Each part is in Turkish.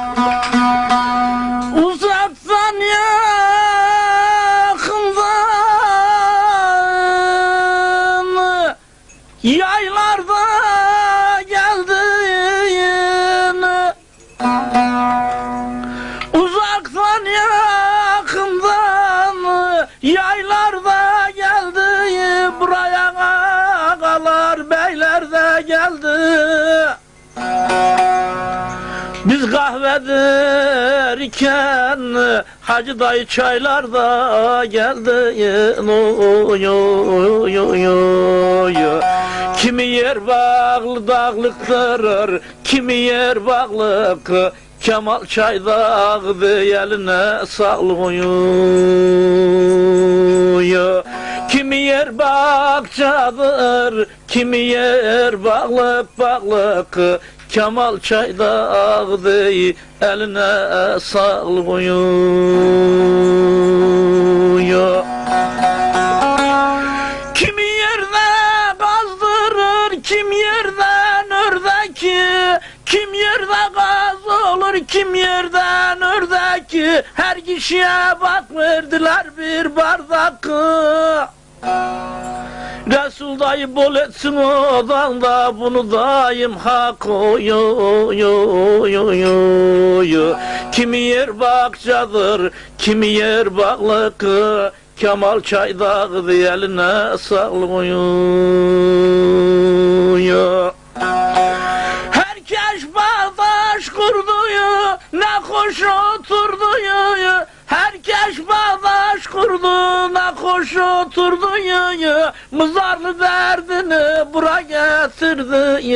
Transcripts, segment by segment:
Música biz kahvederken Hacı dayı çaylar da geldi oy, oy, oy. Kimi yer bağlı dağlıktırır Kimi yer bağlık Kemal çay dağdı eline sağlık oy. Kimi yer bakçadır Kimi yer bağlık bağlık Kemal çayda ağdı eline sağlık uyuyor. Kimi yerde kazdırır, kim yerden ördeki, kim yerde gaz olur, kim yerden ördeki, her kişiye bak verdiler bir bardak. Resul dayı bol etsin odan da bunu oy oy oy. Kimi yer bakçadır, kimi yer bağlık Kemal çay dağıdı eline sağlık uyuyor. Herkes bağdaş kurduyu, ne hoş oturduyu. Herkes bağdaş kurdu, ne hoş oturduyu. Mızarlı derdini bura getirdi.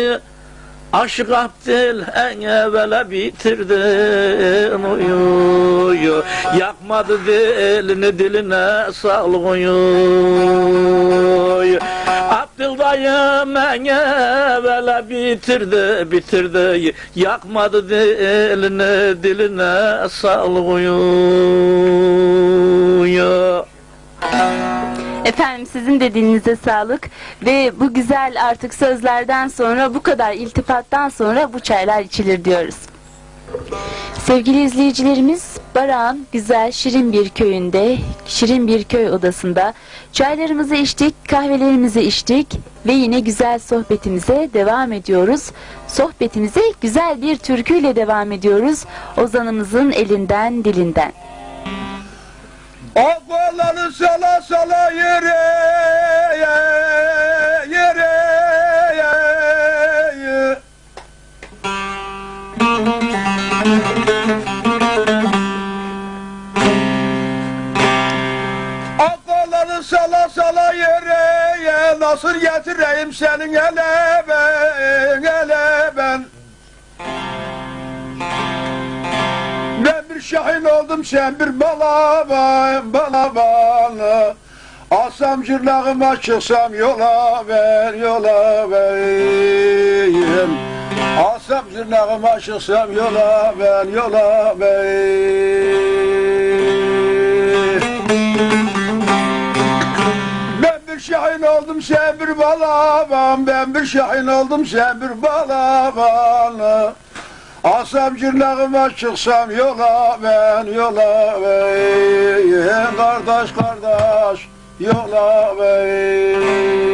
Aşık Abdil en evvela bitirdim uyuyu. Yakmadı dilini diline uyuyu. Abdil dayım en evvela bitirdi bitirdi. Yakmadı dilini diline uyuyu Efendim sizin dediğinize sağlık ve bu güzel artık sözlerden sonra bu kadar iltifattan sonra bu çaylar içilir diyoruz. Sevgili izleyicilerimiz Barak'ın güzel şirin bir köyünde, şirin bir köy odasında çaylarımızı içtik, kahvelerimizi içtik ve yine güzel sohbetimize devam ediyoruz. Sohbetimize güzel bir türküyle devam ediyoruz. Ozanımızın elinden dilinden. O kolları sala sala yere yere O kolları sala sala yere Nasıl getireyim senin ele ben ele şahin oldum sen bir balaban balaban Asam cırlağıma çıksam yola ver yola ver Asam cırlağıma çıksam yola ver yola ver Ben bir şahin oldum sen bir balaban Ben bir şahin oldum sen bir balaban Asam cırlağıma çıksam yola ben yola ben. Kardeş kardeş yola ben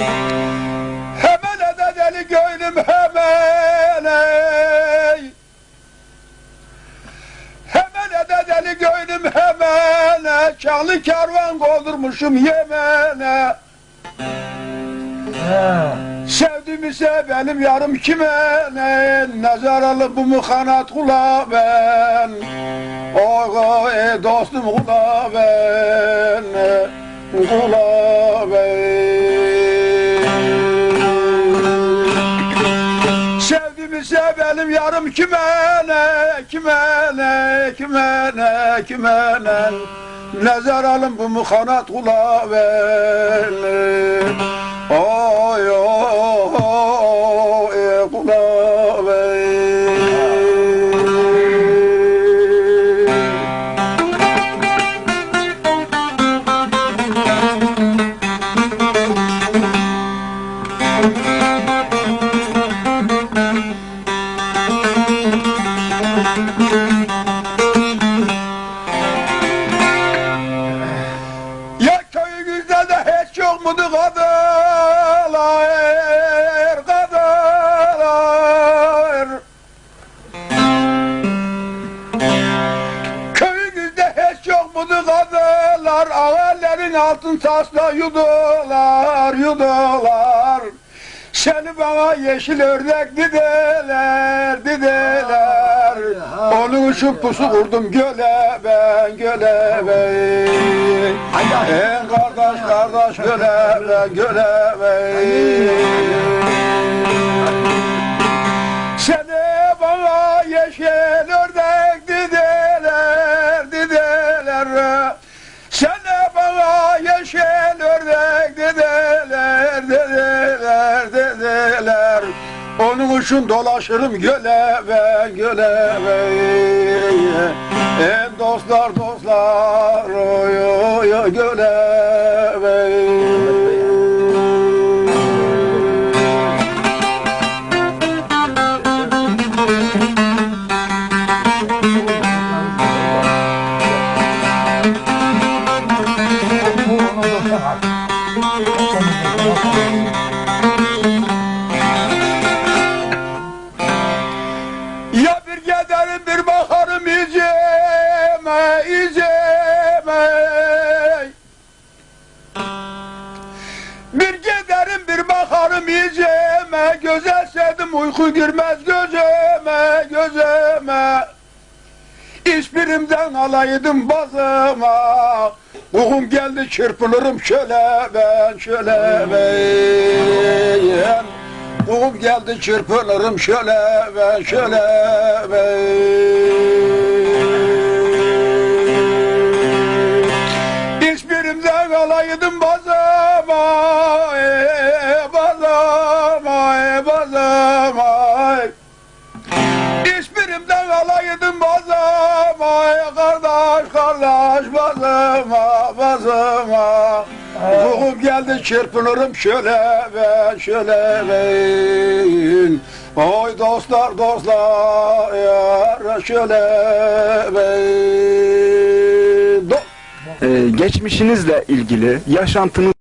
Hemen de deli gönlüm hemen ey. Hemen de deli gönlüm hemen ey. Çağlı kervan doldurmuşum Yemen'e. Sevdim ise benim yarım kime ne Nezaralı bu mu kanat kula ben. Oy ey dostum kula ben. Kula ben yarım kime ne Kime ne kime ne kime ne Nazar alın bu muhanat kula ben mudur kadılar, kadılar? Köyümüzde hiç yok mudur kadılar? Ağaların altın tasla yudular, yudular. Seni bana yeşil ördek dediler, dediler. Onun için pusu kurdum göle ben, göle ben. En kardeş kardeş göle ben, göle ben. Seni bana yeşil İçin dolaşırım göle ben, göle ben. En dostlar dostlar, oy oy göle ben. Ya izime, göze sevdim uyku girmez gözüme, gözüme. İşbirimden alaydım bazıma, Kukum geldi çırpınırım şöyle ben, şöyle ben. Kukum geldi çırpınırım şöyle ben, şöyle ben. İşbirimden alaydım bazıma, geldi çırpınırım şöyle ben, şöyle ben. Oy dostlar, dostlar, yar şöyle ben. Do- Ee, geçmişinizle ilgili, yaşantınız